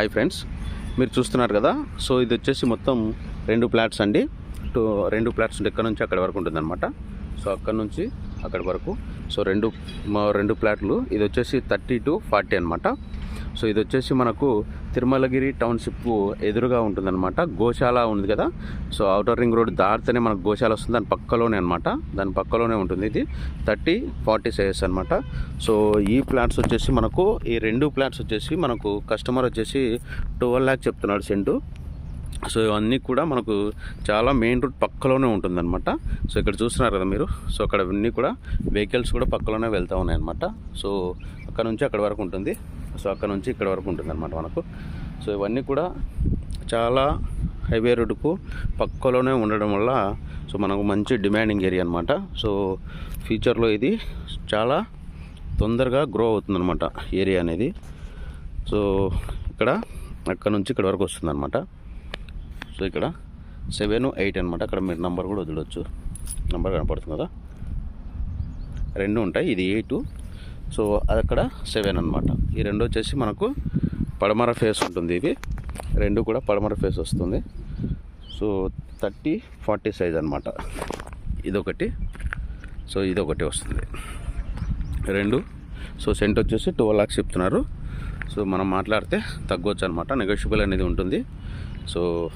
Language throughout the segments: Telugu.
హాయ్ ఫ్రెండ్స్ మీరు చూస్తున్నారు కదా? సో ఇది వచ్చేసి మొత్తం రెండు ప్లాట్స్ అండి. టూ రెండు ప్లాట్స్ ఉంటే ఇక్కడ నుంచి అక్కడ వరకు ఉంటుందన్నమాట. సో అక్కడ నుంచి అక్కడి వరకు. సో రెండు మా రెండు ప్లాట్లు. ఇది వచ్చేసి థర్టీ టు ఫార్టీ అనమాట సో ఇది వచ్చేసి మనకు తిరుమలగిరి టౌన్షిప్ ఎదురుగా ఉంటుందన్నమాట. గోశాల ఉంది కదా? సో అవుటర్ రింగ్ రోడ్ దాటితేనే మనకు గోశాల వస్తుంది. దాని పక్కలోనే అనమాట దాని పక్కలోనే ఉంటుంది ఇది. థర్టీ ఫార్టీ సైజెస్ అనమాట సో ఈ ప్లాట్స్ వచ్చేసి మనకు ఈ రెండు ప్లాట్స్ వచ్చేసి మనకు కస్టమర్ వచ్చేసి ట్వెల్వ్ ల్యాక్ చెప్తున్నాడు సెంటు. సో ఇవన్నీ కూడా మనకు చాలా మెయిన్ రోడ్ పక్కలోనే ఉంటుందన్నమాట. సో ఇక్కడ చూస్తున్నారు కదా మీరు. సో అక్కడ అన్నీ కూడా వెహికల్స్ కూడా పక్కలోనే వెళ్తూ ఉన్నాయన్నమాట. సో అక్కడ నుంచి అక్కడ వరకు ఉంటుంది. సో అక్కడ నుంచి ఇక్కడ వరకు ఉంటుంది అనమాట మనకు. సో ఇవన్నీ కూడా చాలా హైవే రోడ్డుకు పక్కలోనే ఉండడం వల్ల సో మనకు మంచి డిమాండింగ్ ఏరియా అనమాట సో ఫ్యూచర్లో ఇది చాలా తొందరగా గ్రో అవుతుందన్నమాట ఏరియా అనేది. సో ఇక్కడ అక్కడ నుంచి ఇక్కడ వరకు వస్తుందన్నమాట. సో ఇక్కడ. సెవెన్ ఎయిట్ అనమాట అక్కడ మీరు నెంబర్ కూడా వదిలొచ్చు. నెంబర్ కనపడుతుంది కదా? రెండు ఉంటాయి. ఇది ఎయిట్. సో అది అక్కడ సెవెన్ అనమాట ఈ రెండు వచ్చేసి మనకు పడమర ఫేస్ ఉంటుంది ఇవి. రెండు కూడా పడమర ఫేస్ వస్తుంది. సో థర్టీ ఫార్టీ సైజ్ అనమాట ఇదొకటి. సో ఇదొకటి వస్తుంది. రెండు. సో సెంట్ వచ్చేసి టూ లాక్స్ చెప్తున్నారు. సో మనం మాట్లాడితే తగ్గొచ్చు అనమాట నెగోషియబుల్ అనేది ఉంటుంది. సో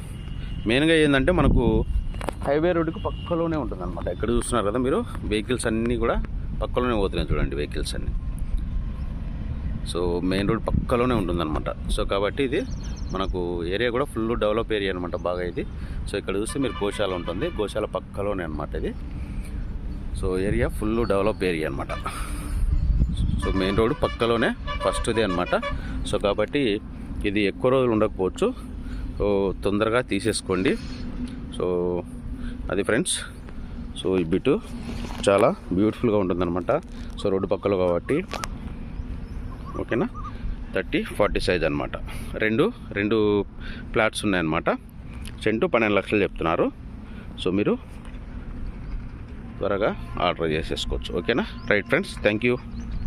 మెయిన్గా ఏంటంటే మనకు హైవే రోడ్డుకు పక్కలోనే ఉంటుంది అనమాట ఎక్కడ చూస్తున్నారు కదా మీరు? వెహికల్స్ అన్నీ కూడా పక్కలోనే పోతున్నాయి చూడండి వెహికల్స్ అన్నీ. సో మెయిన్ రోడ్ పక్కలోనే ఉంటుందన్నమాట. సో కాబట్టి ఇది మనకు ఏరియా కూడా ఫుల్ డెవలప్ ఏరియా అనమాట బాగా ఇది. సో ఇక్కడ చూస్తే మీరు గోశాల ఉంటుంది. గోశాల పక్కలోనే అనమాట ఇది. So area full develop area అనమాట సో మెయిన్ రోడ్ పక్కలోనే ఫస్ట్ది అనమాట సో కాబట్టి ఇది ఎక్కువ రోజులు ఉండకపోవచ్చు. సో తొందరగా తీసేసుకోండి. సో అది ఫ్రెండ్స్ సో ఈ బిట్టు చాలా బ్యూటిఫుల్గా ఉంటుందన్నమాట. సో రోడ్డు పక్కలో కాబట్టి ఓకేనా? థర్టీ ఫార్టీ సైజ్ అనమాట రెండు రెండు ప్లాట్స్ ఉన్నాయన్నమాట. సెంటు పన్నెండు లక్షలు చెప్తున్నారు. సో మీరు త్వరగా ఆర్డర్ చేసేసుకోవచ్చు. ఓకేనా? Right friends thank you.